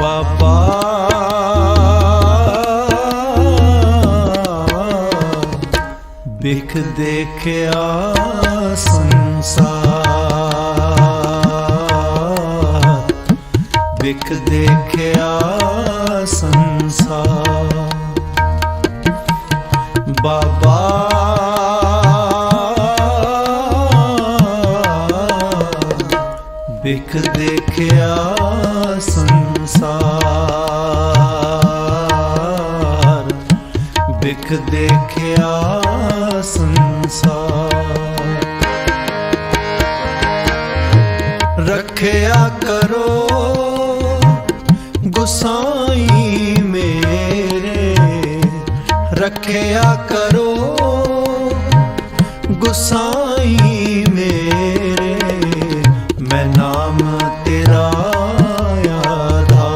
ਬਾਬਾ ਬਿਖ ਦੇਖਿਆ ਸੰਸਾਰ ਬਿਖ ਦੇਖਿਆ ਸੰਸਾਰ। ਬਾਬਾ ਬਿਖ ਦੇਖਿਆ ਸੰਸਾਰ। ਬਿਖ ਦੇਖਿਆ ਰੱਖਿਆ ਕਰੋ। ਗੁਸਾਈ ਮੇਰੇ ਮੈਂ ਨਾਮ ਤੇਰਾ ਆਧਾਰ।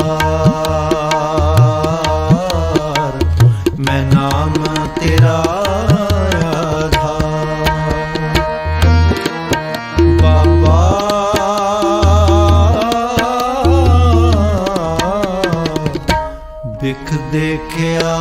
ਮੈਂ ਨਾਮ ਤੇਰਾ ਆਧਾਰ। ਬਾਬਾ। ਦੇਖਿਆ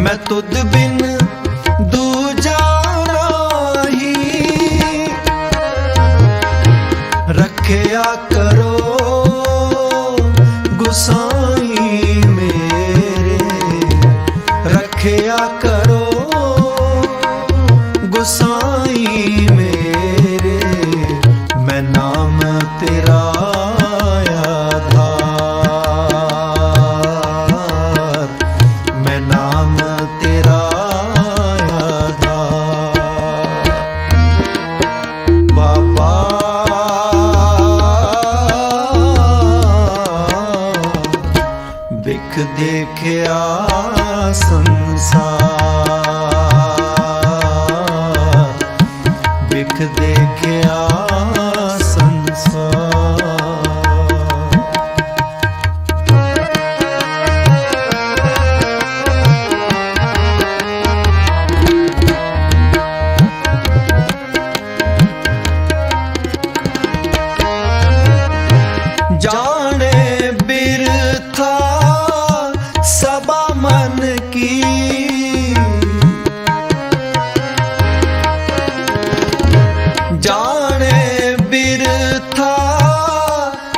ਮੈਂ ਤੁਧ ਬਿਨ ਦੂਜਾ ਨਾਹੀ। ਰੱਖਿਆ ਕਰੋ ਗੁਸਾਈ ਮੇਰੇ। ਰੱਖਿਆ ਕਰੋ ਸੰਸਾਰ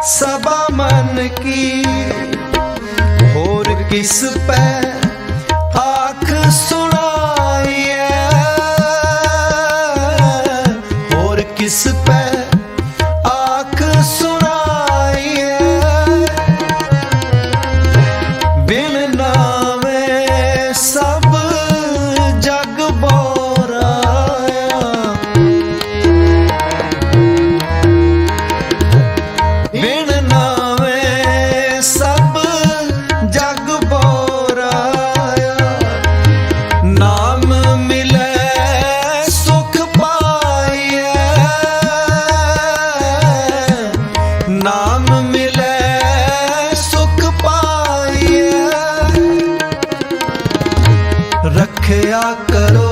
ਸਭਾ ਮਨ ਕੀ ਹੋਰ ਕਿਸ ਪੈ caro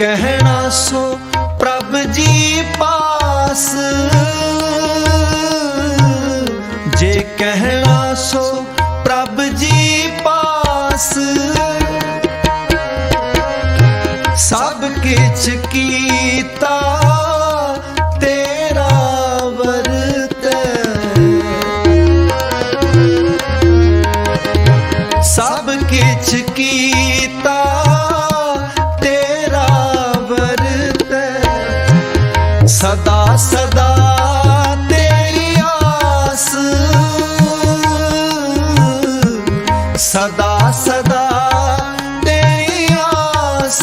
ਕਹਿਣਾ ਸੋ ਪ੍ਰਭ ਜੀ ਪਾਸ। ਸਦਾ ਸਦਾ ਤੇਰੀ ਆਸ।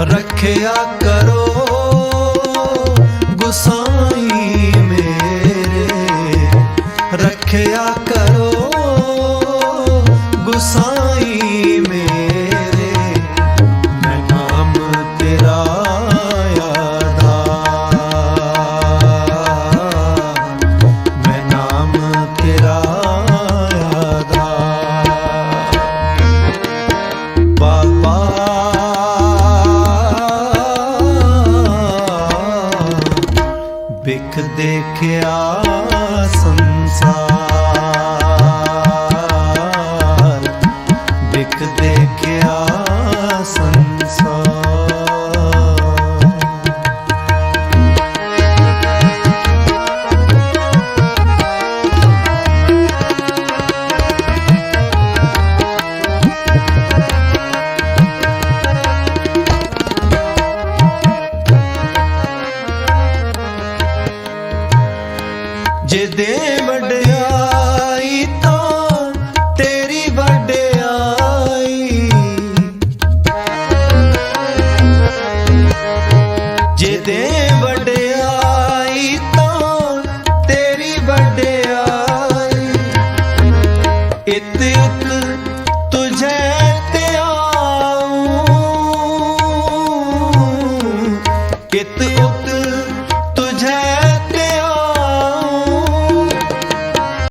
ਰੱਖਿਆ ਕਰੋ ਗੁਸਾਈ ਮੇਰੇ। ਰੱਖਿਆ ਕਰੋ ਗੁਸਾਈ ਬਿਖ ਦੇਖਿਆ ਸੰਸਾਰ। ਜਿਹਦੇ ਵੱਡੇ